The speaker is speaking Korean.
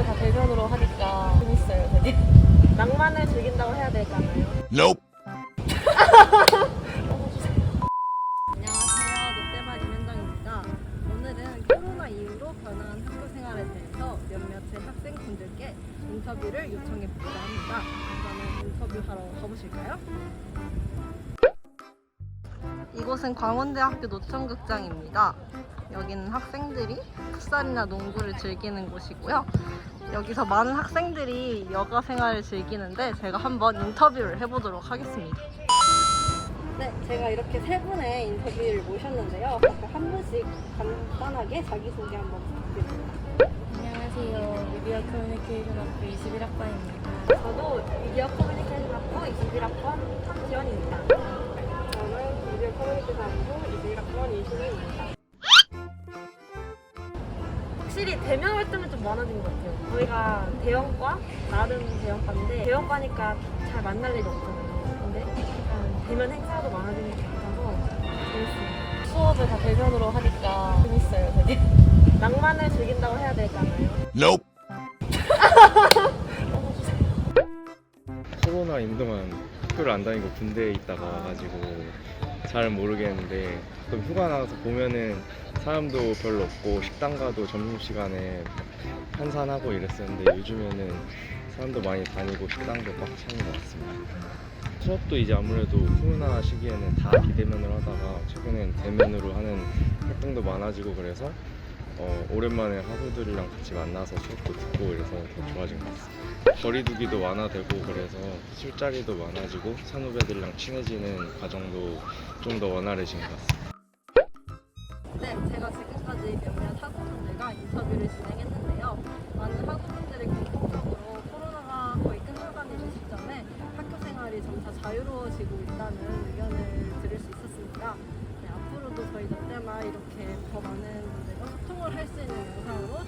수업을 다 대면으로 하니까 재밌어요, 되게. 낭만을 즐긴다고 해야 될까요? Nope. 안녕하세요. 롯데발 임현정입니다. 오늘은 코로나 이후로 변화한 학교 생활에 대해서 몇몇의 학생분들께 인터뷰를 요청해 보고자 합니다. 그러면 인터뷰하러 가보실까요? 이곳은 광원대학교 노천극장입니다. 여기는 학생들이 풋살이나 농구를 즐기는 곳이고요. 여기서 많은 학생들이 여가 생활을 즐기는데 제가 한번 인터뷰를 해보도록 하겠습니다. 네, 제가 이렇게 세 분의 인터뷰를 모셨는데요. 각각 한 분씩 간단하게 자기소개 한번 부탁드립니다. 안녕하세요. 미디어 커뮤니케이션 학부 21학번입니다. 저도 미디어 커뮤니케이션 학부 21학번 박지원입니다. 저는 미디어 커뮤니케이션 학부 21학번 이신우입니다. 확실히 대면 활동이 좀 많아진 것 같아요. 저희가 대형과, 나름 대형과인데, 대형과니까 잘 만날 일이 없잖아요. 근데 약간 대면 행사도 많아지는 것 같아서 재밌습니다. 수업을 다 대면으로 하니까 재밌어요, 되게. 낭만을 즐긴다고 해야 될까요? Nope. 코로나 인 동안 학교를 안 다니고 군대에 있다가 와가지고 잘 모르겠는데 가끔 휴가 나와서 보면은 사람도 별로 없고 식당 가도 점심시간에 한산하고 이랬었는데 요즘에는 사람도 많이 다니고 식당도 꽉 차는 것 같습니다. 수업도 이제 아무래도 코로나 시기에는 다 비대면으로 하다가 최근엔 대면으로 하는 활동도 많아지고 그래서 어, 오랜만에 학우들이랑 같이 만나서 수업도 듣고 이래서 더 좋아진 것 같습니다. 거리두기도 완화되고 그래서 술자리도 많아지고 선후배들이랑 친해지는 과정도 좀 더 원활해진 것 같습니다. 네, 제가 지금까지 몇몇 학우분들과 인터뷰를 진행했는데요. 많은 학우분들이 공통적으로 코로나가 거의 끝나가는 이 시점에 학교 생활이 점차 자유로워지고 있다는 의견을 들을 수 있었습니다. 네, 앞으로도 저희 롯데말 이렇게 더 많은 분들과 소통을 할 수 있는 영상으로